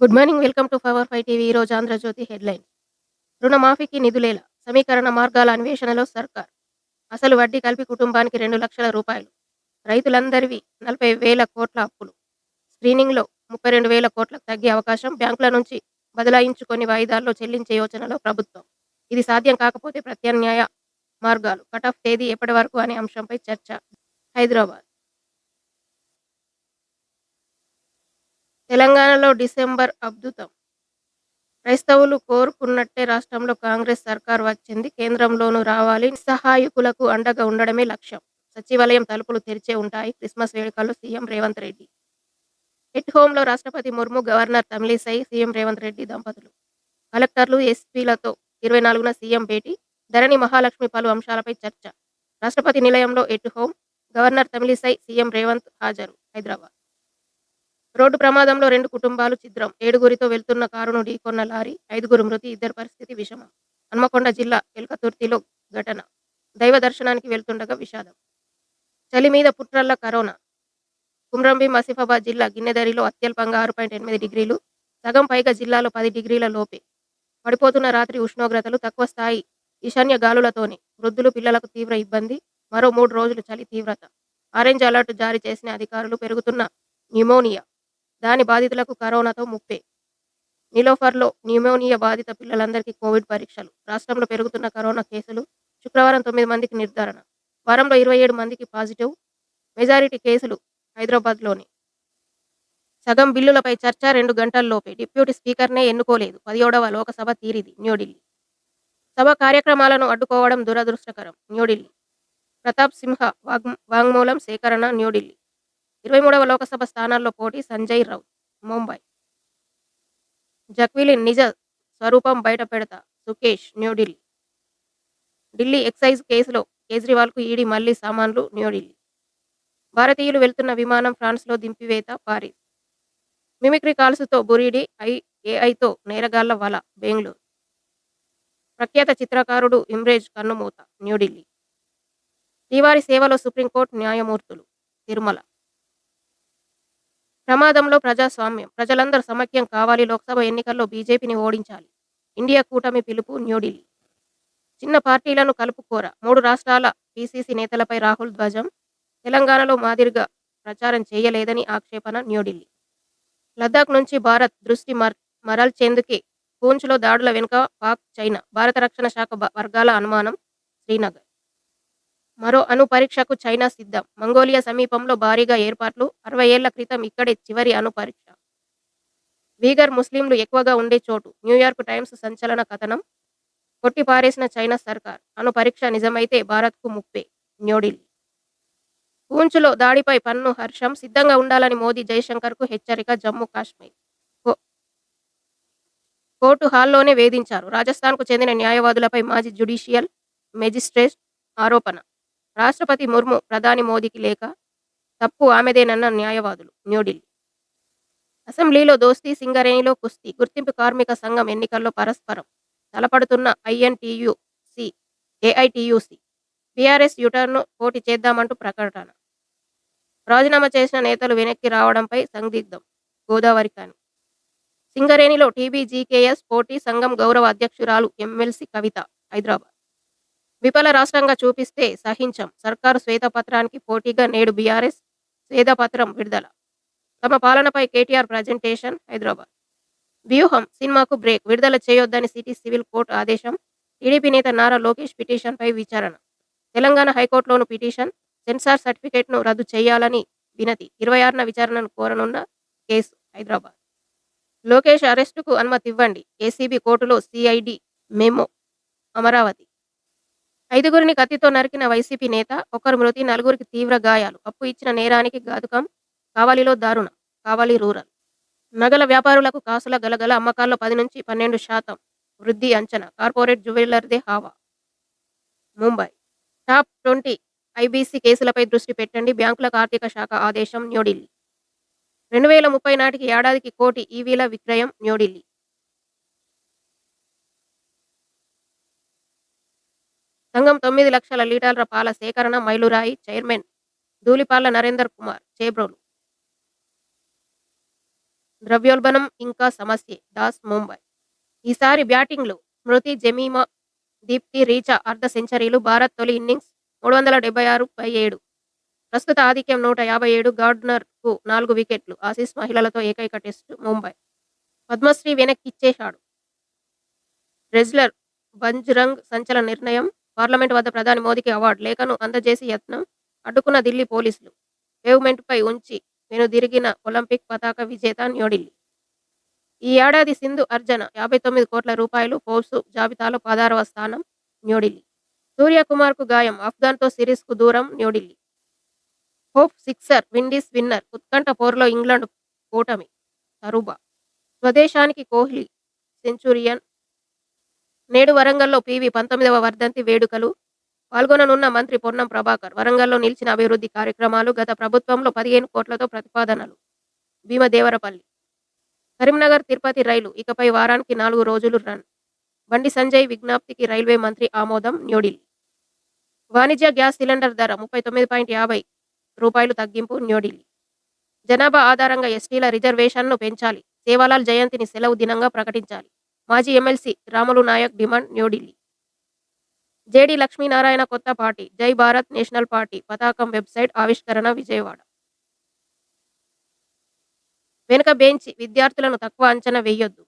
Good morning. Welcome to power five TV. ఈరోజు Andhra Jyothi headline. రుణమాఫీకి నిధులేలా సమీకరణ మార్గాల అన్వేషణలో సర్కార్. అసలు వడ్డీ కలిపి కుటుంబానికి రెండు లక్షల రూపాయలు. రైతులందరివి నలభై వేల కోట్ల అప్పులు. స్క్రీనింగ్లో ముప్పై రెండు వేల కోట్లకు తగ్గే అవకాశం బ్యాంకుల నుంచి బదలాయించుకొని వాయిదాల్లో చెల్లించే యోచనలో ప్రభుత్వం. ఇది సాధ్యం కాకపోతే ప్రత్యామ్నాయ మార్గాలు. కట్ ఆఫ్ తేదీ ఎప్పటి వరకు అనే అంశంపై చర్చ. హైదరాబాద్. తెలంగాణలో డిసెంబర్ అద్భుతం. క్రైస్తవులు కోరుకున్నట్టే రాష్ట్రంలో కాంగ్రెస్ సర్కార్ వచ్చింది. కేంద్రంలోనూ రావాలి. సహాయకులకు అండగా ఉండడమే లక్ష్యం. సచివాలయం తలుపులు తెరిచే ఉంటాయి. క్రిస్మస్ వేడుకల్లో సీఎం రేవంత్ రెడ్డి. ఎట్ హోంలో రాష్ట్రపతి ముర్ము గవర్నర్ తమిళిసై సీఎం రేవంత్ రెడ్డి దంపతులు. కలెక్టర్లు ఎస్పీలతో ఇరవై నాలుగున సీఎం భేటీ. ధరణి మహాలక్ష్మి పలు అంశాలపై చర్చ. రాష్ట్రపతి నిలయంలో at home governor Tamilisai CM Revanth హాజరు. హైదరాబాద్. రోడ్డు ప్రమాదంలో రెండు కుటుంబాలు చిద్రం. ఏడుగురితో వెళ్తున్న కారును ఢీకొన్న లారీ ఐదుగురు మృతి ఇద్దరి పరిస్థితి విషమం. హన్మకొండ జిల్లా ఎల్కతుర్తిలో ఘటన. దైవ దర్శనానికి వెళ్తుండగా విషాదం. చలి మీద పుట్రల్ల కరోనా. కుమ్రంభీం ఆసిఫాబాద్ జిల్లా గిన్నెదరిలో అత్యల్పంగా ఆరు పాయింట్ ఎనిమిది డిగ్రీలు సగం పైగా జిల్లాలో పది డిగ్రీల లోపే. పడిపోతున్న రాత్రి ఉష్ణోగ్రతలు తక్కువ స్థాయి ఈశాన్య గాలులతోనే. వృద్ధులు పిల్లలకు తీవ్ర ఇబ్బంది. మరో మూడు రోజులు చలి తీవ్రత. ఆరెంజ్ అలర్ట్ జారీ చేసిన అధికారులు పెరుగుతున్న న్యూమోనియా. దాని బాధితులకు కరోనాతో ముప్పే నిలోఫర్లో న్యూమోనియా బాధిత పిల్లలందరికీ కోవిడ్ పరీక్షలు. రాష్ట్రంలో పెరుగుతున్న కరోనా కేసులు శుక్రవారం తొమ్మిది మందికి నిర్ధారణ. వారంలో ఇరవై ఏడు మందికి పాజిటివ్. మెజారిటీ కేసులు హైదరాబాద్లోని. సగం బిల్లులపై చర్చ రెండు గంటల్లోపే డిప్యూటీ స్పీకర్నే ఎన్నుకోలేదు. పదిహేడవ లోకసభ తీరిది న్యూఢిల్లీ. సభ కార్యక్రమాలను అడ్డుకోవడం దురదృష్టకరం న్యూఢిల్లీ. ప్రతాప్ సింహ వాగ్ వాంగ్మూలం సేకరణ న్యూఢిల్లీ. ఇరవై మూడవ లోకసభ స్థానాల్లో పోటీ సంజయ్ రౌత్ ముంబై. జక్విలిన్ నిజ స్వరూపం బయట పెడతా సుకేష్ న్యూఢిల్లీ. ఢిల్లీ ఎక్సైజ్ కేసులో కేజ్రీవాల్కు ఈడీ మళ్ళీ సామాన్లు న్యూఢిల్లీ. భారతీయులు వెళ్తున్న విమానం ఫ్రాన్స్లో దింపివేత పారిస్ మిమిక్రీ కాల్స్తో బురీడి ఐ ఏఐతో నేరగాళ్ళ వల బెంగళూరు. ప్రఖ్యాత చిత్రకారుడు ఇమ్రేజ్ కన్నుమూత న్యూఢిల్లీ. శ్రీవారి సేవలో సుప్రీంకోర్టు న్యాయమూర్తులు తిరుమల. ప్రమాదంలో ప్రజాస్వామ్యం. ప్రజలందరూ సమైక్యం కావాలి. లోక్సభ ఎన్నికల్లో బీజేపీని ఓడించాలి. ఇండియా కూటమి పిలుపు న్యూఢిల్లీ. చిన్న పార్టీలను కలుపుకోర. మూడు రాష్ట్రాల పీసీసీ నేతలపై రాహుల్ ధ్వజం. తెలంగాణలో మాదిరిగా ప్రచారం చేయలేదని ఆక్షేపణ న్యూఢిల్లీ. లద్దాఖ్ నుంచి భారత్ దృష్టి మర్ మరల్చేందుకే పూంచ్లో దాడుల వెనుక పాక్ చైనా. భారత రక్షణ శాఖ వర్గాల అనుమానం శ్రీనగర్. మరో అణు పరీక్షకు చైనా సిద్ధం. మంగోలియా సమీపంలో భారీగా ఏర్పాట్లు. అరవై ఏళ్ళ క్రితం ఇక్కడే చివరి అణు పరీక్ష. వీగర్ ముస్లింలు ఎక్కువగా ఉండే చోటు. న్యూయార్క్ టైమ్స్ సంచలన కథనం. కొట్టిపారేసిన చైనా సర్కార్. అణు పరీక్ష నిజమైతే భారత్కు ముప్పే. న్యూఢిల్లీ. పూంచ్లో దాడిపై పన్ను హర్షం. సిద్ధంగా ఉండాలని మోదీ జైశంకర్కు హెచ్చరిక. జమ్మూ కాశ్మీర్. కో- కోర్టు హాల్లోనే వేధించారు. రాజస్థాన్కు చెందిన న్యాయవాదులపై మాజీ జ్యుడిషియల్ మెజిస్ట్రేట్ ఆరోపణ. రాష్ట్రపతి ముర్ము ప్రధాని మోదీకి లేక తప్పు ఆమెదేనన్న న్యాయవాదులు న్యూఢిల్లీ. అసెంబ్లీలో దోస్తీ సింగరేణిలో కుస్తీ గుర్తింపు కార్మిక సంఘం ఎన్నికల్లో పరస్పరం తలపడుతున్న ఐఎన్టీయుసి ఏఐటీయుసి బీఆర్ఎస్ యూటర్ను పోటీ చేద్దామంటూ ప్రకటన. రాజీనామా చేసిన నేతలు వెనక్కి రావడంపై సందిగ్ధం గోదావరి కాని సింగరేణిలో టీబీజీకేఎస్ పోటీ సంఘం గౌరవ అధ్యక్షురాలు ఎమ్మెల్సీ కవిత హైదరాబాద్. విఫల రాష్ట్రంగా చూపిస్తే సహించం. సర్కారు శ్వేతపత్రానికి పోటీగా నేడు బీఆర్ఎస్ శ్వేతపత్రం విడుదల. తమ పాలనపై కేటీఆర్ ప్రజెంటేషన్ హైదరాబాద్. వ్యూహం సినిమాకు బ్రేక్ విడుదల చేయొద్దని సిటీ సివిల్ కోర్టు ఆదేశం టీడీపీ నేత నారా లోకేష్ పిటిషన్పై విచారణ. తెలంగాణ హైకోర్టులోను పిటిషన్ సెన్సార్ సర్టిఫికేట్ను రద్దు చేయాలని వినతి. ఇరవై ఆరున విచారణను కోరనున్న కేసు హైదరాబాద్. లోకేష్ అరెస్టుకు అనుమతి ఇవ్వండి ఏసీబీ కోర్టులో సిఐడి మెమో అమరావతి. ఐదుగురిని కత్తితో నరికిన వైసీపీ నేత ఒకరు మృతి నలుగురికి తీవ్ర గాయాలు. అప్పు ఇచ్చిన నేరానికి గాదుకం కావలిలో దారుణం కావలి రూరల్. నగల వ్యాపారులకు కాసుల గలగల అమ్మకాల్లో పది నుంచి పన్నెండు శాతం వృద్ధి అంచనా. కార్పొరేట్ జ్యువెలర్దే హావా. ముంబై. టాప్ ట్వంటీ ఐబీసీ కేసులపై దృష్టి పెట్టండి. బ్యాంకులకు ఆర్థిక శాఖ ఆదేశం న్యూఢిల్లీ. రెండు వేల ముప్పై నాటికి ఏడాదికి కోటి ఈవీల విక్రయం న్యూఢిల్లీ. సంఘం తొమ్మిది లక్షల లీటర్ల పాల సేకరణ మైలురాయి చైర్మన్ ధూళిపాల నరేందర్ కుమార్ చేబ్రోలు. ద్రవ్యోల్బణం ఇంకా సమస్య. దాస్ ముంబై. ఈసారి బ్యాటింగ్లో స్మృతి జమీమా దీప్తి రీచా అర్ధ సెంచరీలు భారత్ తొలి ఇన్నింగ్స్ మూడు వందల డెబ్బై ఆరు పై ఏడు. ప్రస్తుత ఆధిక్యం నూట యాభై ఏడు గార్డ్నర్కు నాలుగు వికెట్లు. ఆసీస్ మహిళలతో ఏకైక టెస్టు ముంబై. పద్మశ్రీ వెనక్కిచ్చేశాడు. రెజ్లర్ బంజ్రంగ్ సంచలన నిర్ణయం పార్లమెంట్ వద్ద ప్రధాని మోదీకి అవార్డు లేఖను అందజేసి యత్నం అడ్డుకున్న ఢిల్లీ పోలీసులు. పేవ్మెంట్పై ఉంచి వెనుదిరిగిన ఒలింపిక్ పతాక విజేత న్యూఢిల్లీ. ఈ ఏడాది సింధు అర్జన యాభై తొమ్మిది కోట్ల రూపాయలు పోర్సు జాబితాలో పదారవ స్థానం న్యూఢిల్లీ. సూర్యకుమార్కు గాయం ఆఫ్ఘన్తో సిరీస్కు దూరం New Delhi. Hope sixer Windies winner ఉత్కంఠ పోరులో ఇంగ్లాండ్ కూటమి తరుబా. స్వదేశానికి కోహ్లీ సెంచురియన్ నేడు వరంగల్లో పీవీ పంతొమ్మిదవ వర్ధంతి వేడుకలు. పాల్గొననున్న మంత్రి పొన్నం ప్రభాకర్ వరంగల్లో నిలిచిన అభివృద్ధి కార్యక్రమాలు గత ప్రభుత్వంలో పదిహేను కోట్లతో ప్రతిపాదనలు. భీమదేవరపల్లి కరీంనగర్ తిరుపతి రైలు ఇకపై వారానికి నాలుగు రోజులు రన్. బండి సంజయ్ విజ్ఞప్తికి రైల్వే మంత్రి ఆమోదం న్యూఢిల్లీ. వాణిజ్య గ్యాస్ సిలిండర్ ధర ముప్పై తొమ్మిది పాయింట్ యాభై రూపాయలు తగ్గింపు న్యూఢిల్లీ. జనాభా ఆధారంగా ఎస్టీల రిజర్వేషన్ను పెంచాలి. సేవాలాల్ జయంతిని సెలవు దినంగా ప్రకటించాలి. మాజీ MLC Ramulu Naik demand New Delhi JD Lakshminarayana కొత్త party Jai Bharat national party పతాకం వెబ్సైట్ ఆవిష్కరణ విజయవాడ. వెనుక బెంచి విద్యార్థులను తక్కువ అంచనా వేయొద్దు.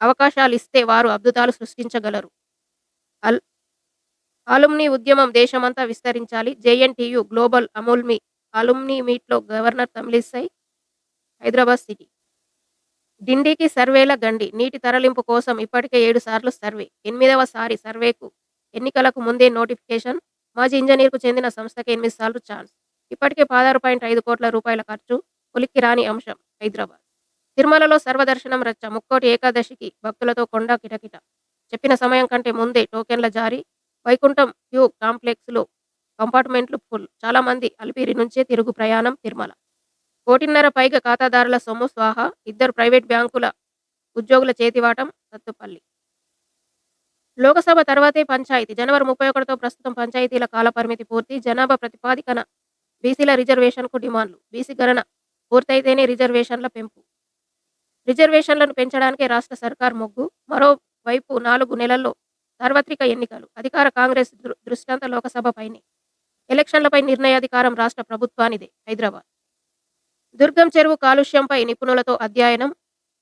అవకాశాలు ఇస్తే వారు అద్భుతాలు సృష్టించగలరు. అల్ అలుమ్ని ఉద్యమం దేశమంతా విస్తరించాలి. జేఎన్టీయు గ్లోబల్ అమూల్మి అలుమ్ని మీట్లో గవర్నర్ తమిళిసై హైదరాబాద్ సిటీ డిండికి సర్వేల గండి. నీటి తరలింపు కోసం ఇప్పటికే ఏడు సార్లు సర్వే. ఎనిమిదవ సారి సర్వేకు ఎన్నికలకు ముందే నోటిఫికేషన్. మాజీ ఇంజనీర్కు చెందిన సంస్థకి ఎనిమిది సార్లు ఛాన్స్. ఇప్పటికే పదహారు పాయింట్ ఐదు కోట్ల రూపాయల ఖర్చు ఉలిక్కి రాని అంశం హైదరాబాద్. తిరుమలలో సర్వదర్శనం రచ్చ. ముక్కోటి ఏకాదశికి భక్తులతో కొండ కిటకిట. చెప్పిన సమయం కంటే ముందే టోకెన్ల జారీ. వైకుంఠం క్యూ కాంప్లెక్స్లో కంపార్ట్మెంట్లు ఫుల్. చాలా మంది అలిపిరి నుంచే తిరుగు ప్రయాణం తిరుమల. కోటిన్నర పైగా ఖాతాదారుల సొమ్ము స్వాహా ఇద్దరు ప్రైవేట్ బ్యాంకుల ఉద్యోగుల చేతివాటం సత్తుపల్లి. లోకసభ తర్వాతే పంచాయతీ. జనవరి ముప్పై ఒకటితో ప్రస్తుతం పంచాయతీల కాల పరిమితి పూర్తి. జనాభా ప్రతిపాదికన బీసీల రిజర్వేషన్కు డిమాండ్లు. బీసీ గణన పూర్తయితేనే రిజర్వేషన్ల పెంపు. రిజర్వేషన్లను పెంచడానికే రాష్ట్ర సర్కార్ మొగ్గు. మరోవైపు నాలుగు నెలల్లో సార్వత్రిక ఎన్నికలు. అధికార కాంగ్రెస్ దృ- దృష్టాంత లోకసభ పైనే. ఎలక్షన్లపై నిర్ణయాధికారం రాష్ట్ర ప్రభుత్వానిదే హైదరాబాద్. దుర్గం చెరువు కాలుష్యంపై నిపుణులతో అధ్యయనం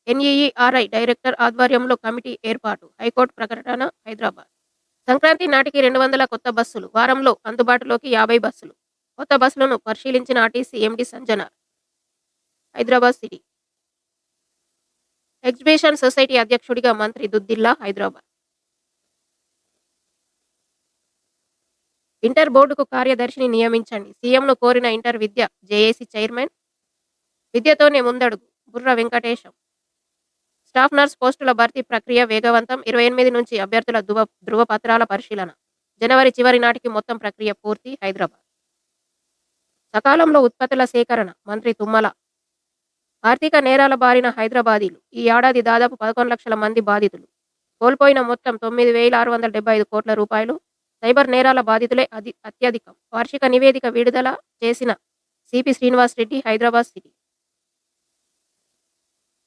ఎన్ఈఈఆర్ఐ డైరెక్టర్ ఆధ్వర్యంలో కమిటీ ఏర్పాటు హైకోర్టు ప్రకటన హైదరాబాద్. సంక్రాంతి నాటికి రెండు వందల కొత్త బస్సులు వారంలో అందుబాటులోకి యాభై బస్సులు. కొత్త బస్సులను పరిశీలించిన RTC MD Sajjanar Hyderabad city. Exhibition society అధ్యక్షుడిగా మంత్రి దుద్దిల్లా హైదరాబాద్. ఇంటర్ బోర్డుకు కార్యదర్శిని నియమించండి. సీఎంను కోరిన ఇంటర్ విద్య జేఏసీ చైర్మన్ విద్యతోనే ముందడుగు. బుర్ర వెంకటేశం. స్టాఫ్ నర్స్ పోస్టుల భర్తీ ప్రక్రియ వేగవంతం. ఇరవై ఎనిమిది నుంచి అభ్యర్థుల ధృవ ధృవపత్రాల పరిశీలన. జనవరి చివరి నాటికి మొత్తం ప్రక్రియ పూర్తి. హైదరాబాద్. సకాలంలో ఉత్పత్తుల సేకరణ. మంత్రి తుమ్మల. ఆర్థిక నేరాల బారిన హైదరాబాదీలు. ఈ ఏడాది దాదాపు పదకొండు లక్షల మంది బాధితులు. కోల్పోయిన మొత్తం తొమ్మిది వేల ఆరు వందల డెబ్బై ఐదు కోట్ల రూపాయలు సైబర్ నేరాల బాధితులే అతి అత్యధికం. వార్షిక నివేదిక విడుదల చేసిన సిపి శ్రీనివాస్ రెడ్డి హైదరాబాద్ సిటీ.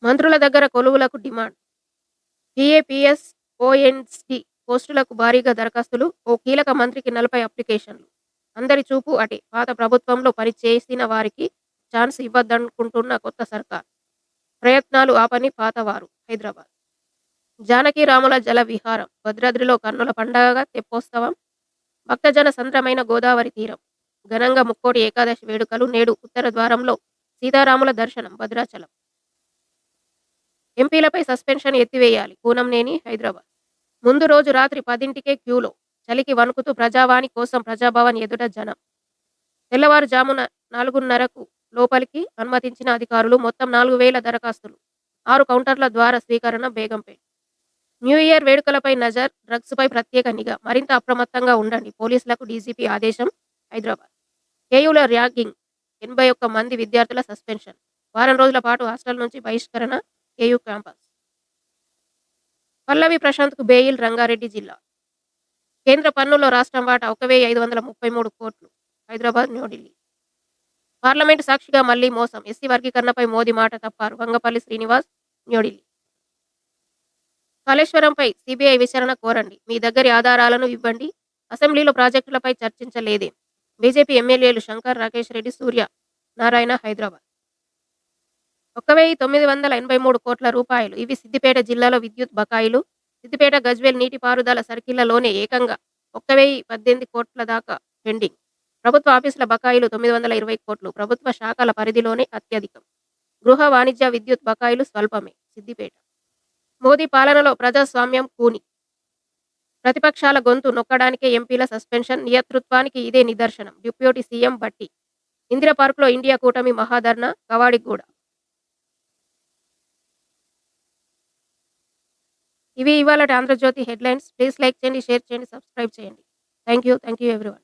మంత్రుల దగ్గర కొలువులకు డిమాండ్. పిఏపిఎస్ ఓఎన్సి పోస్టులకు భారీగా దరఖాస్తులు ఓ కీలక మంత్రికి నలభై అప్లికేషన్లు. అందరి చూపు అటే. పాత ప్రభుత్వంలో పనిచేసిన వారికి ఛాన్స్ ఇవ్వద్దనుకుంటున్న కొత్త సర్కార్. ప్రయత్నాలు ఆపని పాతవారు హైదరాబాద్. జానకి రాముల జల విహారం భద్రాద్రిలో కన్నుల పండగగా తెప్పోత్సవం భక్తజన సంద్రమైన గోదావరి తీరం ఘనంగా ముక్కోటి ఏకాదశి వేడుకలు నేడు ఉత్తర ద్వారంలో సీతారాముల దర్శనం భద్రాచలం. ఎంపీలపై సస్పెన్షన్ ఎత్తివేయాలి. పూనంనేని హైదరాబాద్. ముందు రోజు రాత్రి పదింటికే క్యూలో చలికి వణుకుతూ ప్రజావాణి కోసం ప్రజాభవన్ ఎదుట జనం. తెల్లవారుజామున నాలుగున్నరకు లోపలికి అనుమతించిన అధికారులు మొత్తం నాలుగు వేల దరఖాస్తులు ఆరు కౌంటర్ల ద్వారా స్వీకరణ బేగంపేట్ న్యూ ఇయర్ వేడుకలపై నజర్ డ్రగ్స్ పై ప్రత్యేక నిఘా. మరింత అప్రమత్తంగా ఉండండి పోలీసులకు డీజీపీ ఆదేశం హైదరాబాద్. కేయుల ర్యాగింగ్ ఎనభై ఒక్క మంది విద్యార్థుల సస్పెన్షన్. వారం రోజుల పాటు హాస్టల్ నుంచి బహిష్కరణ కేయూ క్యాంపస్. పల్లవి ప్రశాంత్కు బెయిల్ రంగారెడ్డి జిల్లా. కేంద్ర పన్నులో రాష్ట్రం వాటా ఒక వెయ్యి ఐదు వందల ముప్పై మూడు కోట్లు. హైదరాబాద్ న్యూఢిల్లీ పార్లమెంటు సాక్షిగా మళ్ళీ మోసం. ఎస్సీ వర్గీకరణపై మోదీ మాట తప్పారు. వంగపల్లి శ్రీనివాస్ న్యూఢిల్లీ కాళేశ్వరంపై సిబిఐ విచారణ కోరండి. మీ దగ్గరి ఆధారాలను ఇవ్వండి. అసెంబ్లీలో ప్రాజెక్టులపై చర్చించలేదేం? బీజేపీ ఎమ్మెల్యేలు శంకర్ రాకేష్ రెడ్డి సూర్య నారాయణ హైదరాబాద్. ఒక వెయ్యి తొమ్మిది వందల ఎనభై మూడు కోట్ల రూపాయలు. ఇవి సిద్దిపేట జిల్లాలో విద్యుత్ బకాయిలు. సిద్దిపేట గజ్వేల్ నీటిపారుదల సర్కిళ్ళలోనే ఏకంగా ఒక్క వెయ్యి పద్దెనిమిది కోట్ల దాకా పెండింగ్. ప్రభుత్వ ఆఫీసుల బకాయిలు తొమ్మిది వందల ఇరవై కోట్లు. ప్రభుత్వ శాఖల పరిధిలోనే అత్యధికం. గృహ వాణిజ్య విద్యుత్ బకాయిలు స్వల్పమే సిద్దిపేట. మోదీ పాలనలో ప్రజాస్వామ్యం కూని. ప్రతిపక్షాల గొంతు నొక్కడానికే ఎంపీల సస్పెన్షన్. నియంతృత్వానికి ఇదే నిదర్శనం. డిప్యూటీ సీఎం బట్టి. ఇందిరా పార్క్లో ఇండియా కూటమి మహాధర్నా కవాడిగూడ ఇవి ఇవాళ ఆంధ్రజ్యోతి హెడ్లైన్స్. ప్లీజ్ లైక్ చేయండి షేర్ చేయండి సబ్స్క్రైబ్ చేయండి. Thank you thank you everyone.